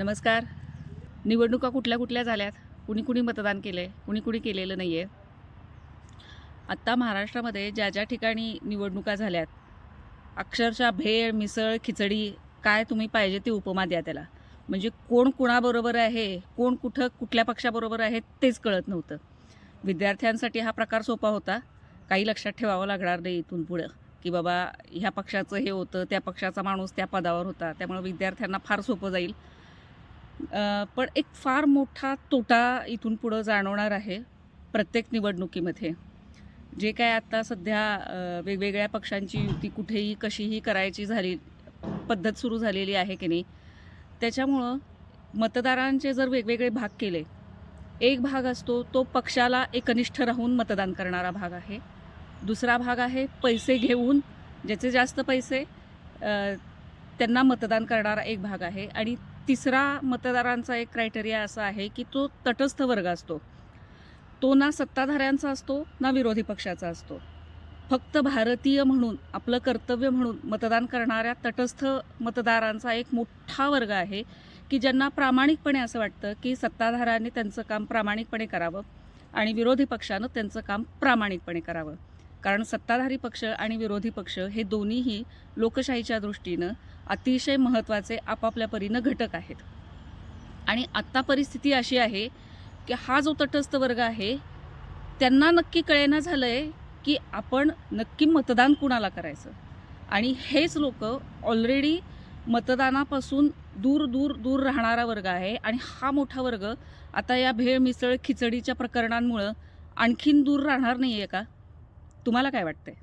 नमस्कार. निवडणुका कुठल्या कुठल्या झाल्यात? कुणी कुणी मतदान केलं आहे कुणी कुणी केलेलं नाही आहे आत्ता महाराष्ट्रामध्ये ज्या ज्या ठिकाणी निवडणुका झाल्यात अक्षरशः भेळ मिसळ खिचडी काय तुम्ही पाहिजे ती उपमा द्या त्याला. म्हणजे कोण कुणाबरोबर आहे कोण कुठं कुठल्या पक्षाबरोबर आहे तेच कळत नव्हतं. विद्यार्थ्यांसाठी हा प्रकार सोपा होता. काही लक्षात ठेवावं लागणार नाही इथून पुढं की बाबा ह्या पक्षाचं हे होतं त्या पक्षाचा माणूस त्या पदावर होता. त्यामुळे विद्यार्थ्यांना फार सोपं जाईल. पण एक फार मोठा तोटा इथून पुढं जाणवणार आहे प्रत्येक निवडणुकीमध्ये. जे काय आता सध्या वेगवेगळ्या पक्षांची युती कुठेही कशीही करायची झाली पद्धत सुरू झालेली आहे की नाही त्याच्यामुळं मतदारांचे जर वेगवेगळे भाग केले एक भाग असतो तो पक्षाला एकनिष्ठ राहून मतदान करणारा भाग आहे. दुसरा भाग आहे पैसे घेऊन ज्याचे जास्त पैसे त्यांना मतदान करणारा एक भाग आहे. आणि तिसरा मतदारांचा एक क्रायटेरिया असा आहे की तो तटस्थ वर्ग असतो. तो ना सत्ताधाऱ्यांचा असतो ना विरोधी पक्षाचा असतो. फक्त भारतीय म्हणून आपलं कर्तव्य म्हणून मतदान करणाऱ्या तटस्थ मतदारांचा एक मोठा वर्ग आहे की ज्यांना प्रामाणिकपणे असं वाटतं की सत्ताधाऱ्यांनी त्यांचं काम प्रामाणिकपणे करावं आणि विरोधी पक्षानं त्यांचं काम प्रामाणिकपणे करावं. कारण सत्ताधारी पक्ष आणि विरोधी पक्ष हे दोन्हीही लोकशाहीच्या दृष्टीनं अतिशय महत्त्वाचे आपापल्या परीनं घटक आहेत. आणि आत्ता परिस्थिती अशी आहे की हा जो तटस्थ वर्ग आहे त्यांना नक्की कळेना झालं आहे की आपण नक्की मतदान कुणाला करायचं. आणि हेच लोक ऑलरेडी मतदानापासून दूर दूर दूर राहणारा वर्ग आहे आणि हा मोठा वर्ग आता या भेळ मिसळ खिचडीच्या प्रकरणांमुळं आणखीन दूर राहणार नाही आहे का? तुम्हाला काय वाटतंय?